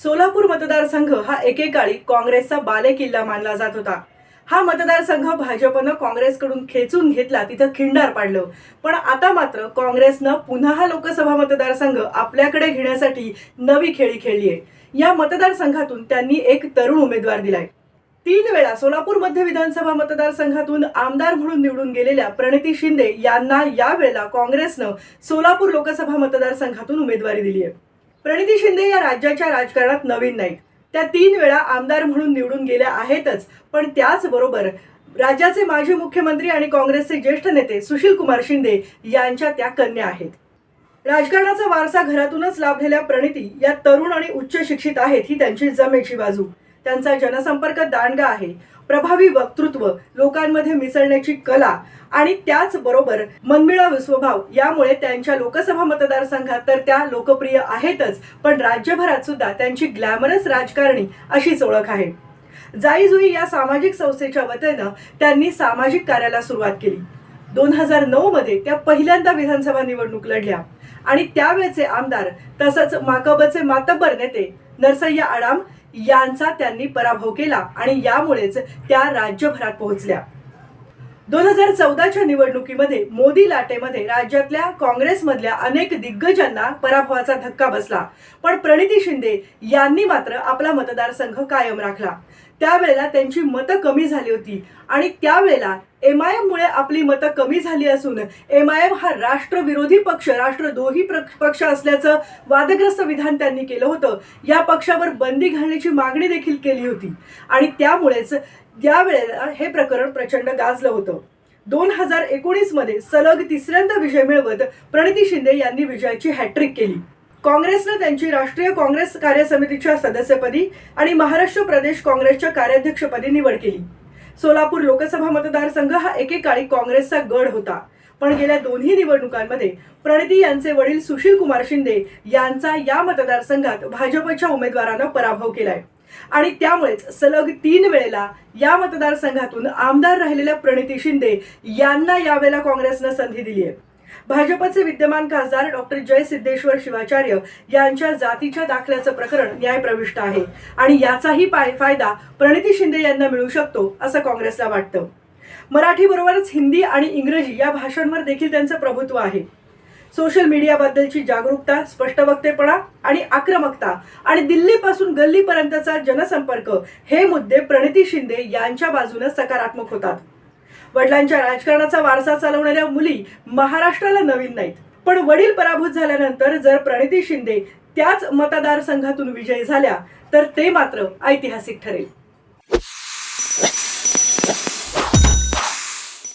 सोलापूर मतदारसंघ हा एकेकाळी काँग्रेसचा बालेकिल्ला मानला जात होता. हा मतदारसंघ भाजपनं काँग्रेसकडून खेचून घेतला तिथं खिंडार पाडलं. पण आता मात्र काँग्रेसनं पुन्हा हा लोकसभा मतदारसंघ आपल्याकडे घेण्यासाठी नवी खेळी खेळली आहे. या मतदारसंघातून त्यांनी एक तरुण उमेदवार दिलाय. तीन वेळा सोलापूर मध्य विधानसभा मतदारसंघातून आमदार म्हणून निवडून गेलेल्या प्रणिती शिंदे यांना यावेळेला काँग्रेसनं सोलापूर लोकसभा मतदारसंघातून उमेदवारी दिली आहे. प्रणिती शिंदे या राज्याच्या राजकारणात नवीन नाहीत. त्या तीन वेळा आमदार म्हणून निवडून गेल्या आहेतच. पण त्याचबरोबर राज्याचे माजी मुख्यमंत्री आणि काँग्रेसचे ज्येष्ठ नेते सुशील कुमार शिंदे यांच्या त्या कन्या आहेत. राजकारणाचा वारसा घरातूनच लाभलेल्या प्रणिती या तरुण आणि उच्च शिक्षित आहेत ही त्यांची जमेची बाजू. त्यांचा जनसंपर्क दांडगा आहे. प्रभावी वक्तृत्व लोकांमध्ये मिसळण्याची कला आणि त्याचबरोबर मनमिळाव स्वभाव यामुळे त्यांच्या लोकसभा मतदारसंघात तर त्या लोकप्रिय आहेतच पण राज्यभरात सुद्धा त्यांची ग्लॅमरस राजकारणी अशीच ओळख आहे. जाईजुई या सामाजिक संस्थेच्या वतीनं त्यांनी सामाजिक कार्याला सुरुवात केली. दोन हजार नऊ मध्ये त्या पहिल्यांदा विधानसभा निवडणूक लढल्या आणि त्यावेळचे आमदार तसंच माकबचे मातब्बर नेते नरसय्या आडाम यांचा त्यांनी पराभव केला आणि यामुळेच त्या राज्यभरात पोहोचल्या. दोन हजार चौदाच्या निवडणुकीमध्ये मोदी लाटेमध्ये राज्यातल्या काँग्रेसमधल्या अनेक दिग्गजांना पराभवाचा धक्का बसला. पण प्रणिती शिंदे यांनी मात्र आपला मतदारसंघ कायम राखला. त्यावेळेला त्यांची मतं कमी झाली होती. आणि त्यावेळेला एम आय एममुळे आपली मतं कमी झाली असून एम आय एम हा राष्ट्रविरोधी पक्ष राष्ट्रद्रोही प्र- पक्ष असल्याचं वादग्रस्त विधान त्यांनी केलं होतं. या पक्षावर बंदी घालण्याची मागणी देखील केली होती. आणि त्यामुळेच यावेळेला हे प्रकरण प्रचंड गाजलं होतं. दोन हजार एकोणीसमध्ये सलग तिसऱ्यांदा विजय मिळवत प्रणिती शिंदे यांनी विजयाची हॅट्रिक केली. काँग्रेसनं त्यांची राष्ट्रीय काँग्रेस कार्यसमितीच्या सदस्यपदी आणि महाराष्ट्र प्रदेश काँग्रेसच्या कार्याध्यक्षपदी निवड केली. सोलापूर लोकसभा मतदारसंघ हा एकेकाळी काँग्रेसचा गड होता. पण गेल्या दोन्ही निवडणुकांमध्ये प्रणिती यांचे वडील सुशील कुमार शिंदे यांचा या मतदारसंघात भाजपच्या उमेदवारानं पराभव केलाय. आणि त्यामुळेच सलग तीन वेळेला या मतदारसंघातून आमदार राहिलेल्या प्रणिती शिंदे यांना यावेळेला काँग्रेसनं संधी दिली आहे भाजपचे विद्यमान खासदार डॉक्टर जय सिद्धेश्वर शिवाचार्य यांच्या जातीच्या दाखल्याचं प्रकरण न्यायप्रविष्ट आहे. आणि याचाही पाय- फायदा प्रणिती शिंदे यांना मिळू शकतो असं काँग्रेसला वाटतं. मराठीबरोबरच हिंदी आणि इंग्रजी या भाषांवर देखील त्यांचं प्रभुत्व आहे. सोशल मीडियाबद्दलची जागरूकता स्पष्टवक्तेपणा आणि आक्रमकता आणि दिल्लीपासून गल्लीपर्यंतचा जनसंपर्क हे मुद्दे प्रणिती शिंदे यांच्या बाजूने सकारात्मक होतात. वडिलांच्या राजकारणाचा वारसा चालवणाऱ्या मुली महाराष्ट्राला नवीन नाहीत. पण वडील पराभूत झाल्यानंतर जर प्रणिती शिंदे त्याच मतदारसंघातून विजयी झाल्या तर ते मात्र ऐतिहासिक ठरेल.